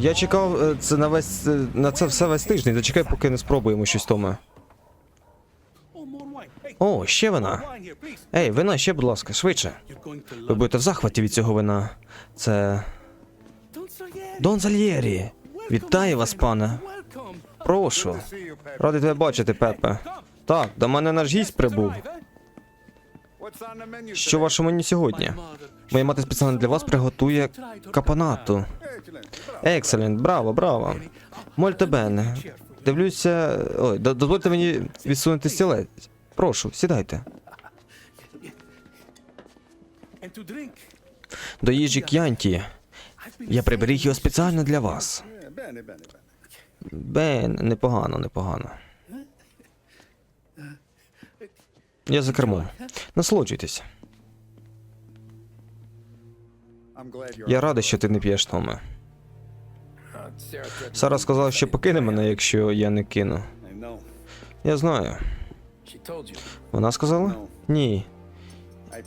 Я чекав е, це на весь е, на це все весь тиждень. Зачекай, поки не спробуємо щось Томе. О, ще вина. Ей, вина ще, будь ласка, швидше. Ви будете в захваті від цього вина. Це. Дон Зальєрі. Вітаю вас, пане. Прошу. Радий тебе бачити, Пепе. Так, до мене наш гість прибув. Що в вашому меню сьогодні? Моя мати спеціально для вас приготує капонату. Екселент, браво, браво. Мольте бене. Дивлюся. Ой, дозвольте мені відсунути стілець. Прошу, сідайте. До їжі к'янті. Я приберіг його спеціально для вас. Бен, непогано, непогано. Я за кермом. Насолоджуйтесь. Я радий, що ти не п'єш, Томе. Сара сказала, що покине мене, якщо я не кину. Я знаю. Вона сказала? Ні.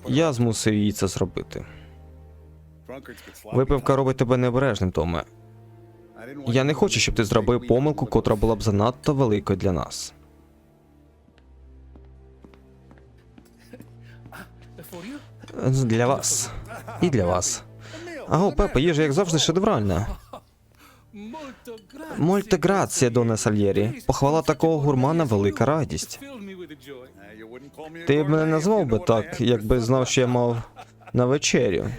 Я змусив її це зробити. Випивка робить тебе необережним, Томе. Я не хочу, щоб ти зробив помилку, котра була б занадто великою для нас. Для вас. І для вас. Аго, Пепе, їжа, як завжди, шедевральна. Мольте грація, Доне Сальєрі. Похвала такого гурмана велика радість. Ти б мене назвав би так, якби знав, що я мав на вечерю.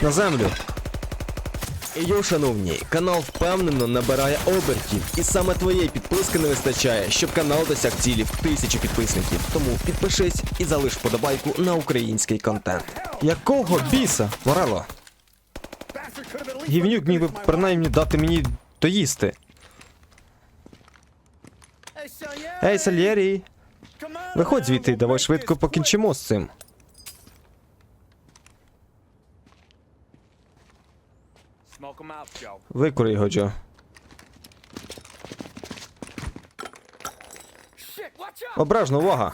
На землю. Йоу, шановні, канал впевнено набирає обертів, і саме твоєї підписки не вистачає, щоб канал досяг цілі в тисячу підписників. Тому підпишись і залиш вподобайку на український контент. Якого біса? Морело? Гівнюк міг би принаймні дати мені доїсти. Ей, Сальєрі! Виходь звідти, давай швидко покінчимо з цим. Викури його, Джо. Ображно, увага!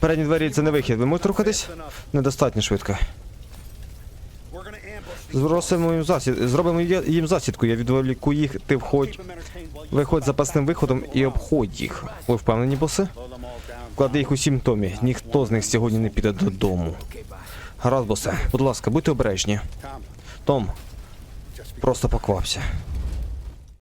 Передні двері це не вихід. Ви можете рухатись? Недостатньо швидко. Зросимо їм засід... Зробимо їм засідку, я відволіку їх, ти входь. Виходь запасним виходом і обходь їх. Ви впевнені, боси? Клади їх усім Томі. Ніхто з них сьогодні не піде додому. Гаразд, босе. Будь ласка, будьте обережні. Том, просто поквапся.